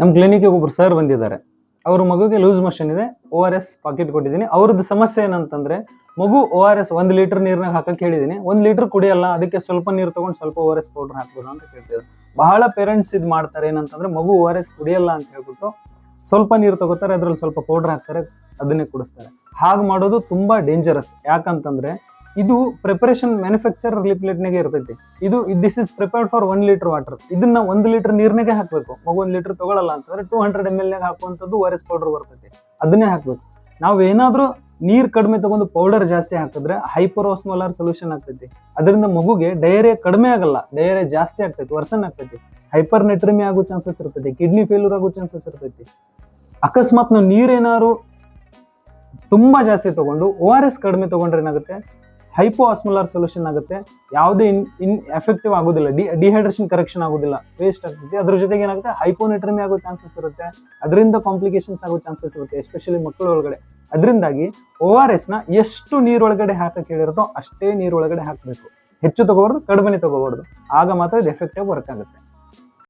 ನಮ್ಮ ಕ್ಲಿನಿಕ್ಗೆ ಒಬ್ಬರು ಸರ್ ಬಂದಿದ್ದಾರೆ. ಅವ್ರ ಮಗುಗೆ ಲೂಸ್ ಮೋಷನ್ ಇದೆ ಓ ಆರ್ ಎಸ್ ಪಾಕೆಟ್ ಕೊಟ್ಟಿದ್ದೀನಿ. ಅವ್ರದ್ದು ಸಮಸ್ಯೆ ಏನಂತಂದರೆ, ಮಗು ಓ ಆರ್ ಎಸ್ ಒಂದು ಲೀಟರ್ ನೀರ್ನಾಗ ಹಾಕಕ್ಕೆ ಹೇಳಿದ್ದೀನಿ ಒಂದು ಲೀಟರ್ ಕುಡಿಯಲ್ಲ, ಅದಕ್ಕೆ ಸ್ವಲ್ಪ ನೀರು ತೊಗೊಂಡು ಸ್ವಲ್ಪ ಓ ಆರ್ ಎಸ್ ಪೌಡ್ರ್ ಹಾಕ್ಬೋದು ಅಂತ ಕೇಳ್ತಿದ್ರು ಬಹಳ ಪೇರೆಂಟ್ಸ್ ಇದು ಮಾಡ್ತಾರೆ ಏನಂತಂದ್ರೆ, ಮಗು ಓ ಆರ್ ಎಸ್ ಕುಡಿಯಲ್ಲ ಅಂತ ಹೇಳ್ಬಿಟ್ಟು ಸ್ವಲ್ಪ ನೀರು ತಗೋತಾರೆ, ಅದರಲ್ಲಿ ಸ್ವಲ್ಪ ಪೌಡ್ರ್ ಹಾಕ್ತಾರೆ, ಅದನ್ನೇ ಕುಡಿಸ್ತಾರೆ. ಹಾಗೆ ಮಾಡೋದು ತುಂಬ ಡೇಂಜರಸ್ ಯಾಕಂತಂದ್ರೆ ಇದು ಪ್ರಿಪರೇಷನ್ ಮ್ಯಾನುಫ್ಯಾಕ್ಚರ್ ಲಿಪ್ಲೆಟ್ನಾಗೆ ಇರ್ತೈತಿ. ಇದು this is prepared for one litre water ಇದನ್ನ ಒಂದು ಲೀಟರ್ ನೀರ್ನಾಗೆ ಹಾಕಬೇಕು. ಮಗು ಒಂದು ಲೀಟರ್ ತಗೊಳ್ಳಲ್ಲ ಅಂತಂದ್ರೆ ಟೂ ಹಂಡ್ರೆಡ್ ಎಂ ಎಲ್ ನಾಗ ಹಾಕುವಂಥದ್ದು ಓ ಆರ್ ಎಸ್ ಪೌಡರ್ ಬರ್ತೈತಿ. ಅದನ್ನೇ ಹಾಕಬೇಕು. ನಾವು ಏನಾದರೂ ನೀರು ಕಡಿಮೆ ತಗೊಂಡು ಪೌಡರ್ ಜಾಸ್ತಿ ಹಾಕಿದ್ರೆ ಹೈಪರೋಸ್ಮೋಲಾರ್ ಸೊಲ್ಯೂಷನ್ ಆಗ್ತೈತಿ. ಅದರಿಂದ ಮಗುಗೆ ಡಯರಿಯಾ ಕಡಿಮೆ ಆಗಲ್ಲ. ಡಯರಿಯಾ ಜಾಸ್ತಿ ಆಗ್ತೈತಿ ವರ್ಸನ್ ಆಗ್ತೈತಿ. ಹೈಪರ್ ನೆಟ್ರಿಮಿ ಆಗೋ ಚಾನ್ಸಸ್ ಇರ್ತೈತಿ ಕಿಡ್ನಿ ಫೇಲ್ಯೂರ್ ಆಗೋ ಚಾನ್ಸಸ್ ಇರ್ತೈತಿ. ಅಕಸ್ಮಾತ್ ನಾವು ನೀರೇನಾದ್ರು ತುಂಬ ಜಾಸ್ತಿ ತಗೊಂಡು ಓ ಆರ್ ಎಸ್ ಕಡಿಮೆ ತಗೊಂಡ್ರೆ ಏನಾಗುತ್ತೆ? ಹೈಪೋ ಆಸ್ಮುಲಾರ್ ಸೊಲ್ಯೂಷನ್ ಆಗುತ್ತೆ. ಯಾವುದೇ ಇನ್ ಇನ್ ಎಫೆಕ್ಟಿವ್ ಆಗೋದಿಲ್ಲ. ಡಿ ಡಿಹೈಡ್ರೇಷನ್ ಕರೆಕ್ಷನ್ ಆಗೋದಿಲ್ಲ. ವೇಸ್ಟ್ ಆಗ್ತೈತಿ ಅದ್ರ ಜೊತೆಗೆ ಏನಾಗುತ್ತೆ? ಹೈಪೋನೆಟ್ರಮಿ ಆಗೋ ಚಾನ್ಸಸ್ ಇರುತ್ತೆ. ಅದರಿಂದ ಕಾಂಪ್ಲಿಕೇಶನ್ಸ್ ಆಗೋ ಚಾನ್ಸಸ್ ಇರುತ್ತೆ ಎಸ್ಪೆಷಲಿ ಮಕ್ಕಳ ಒಳಗಡೆ. ಅದರಿಂದಾಗಿ ಓ ಆರ್ ಎಸ್ನ ಎಷ್ಟು ನೀರೊಳಗಡೆ ಹಾಕಕ್ಕೆ ಹೇಳಿರುತ್ತೋ ಅಷ್ಟೇ ನೀರೊಳಗಡೆ ಹಾಕಬೇಕು. ಹೆಚ್ಚು ತಗೋಬಾರ್ದು ಕಡಿಮೆ ತಗೋಬಾರ್ದು. ಆಗ ಮಾತ್ರ ಇದು ಎಫೆಕ್ಟಿವ್ ವರ್ಕ್ ಆಗುತ್ತೆ.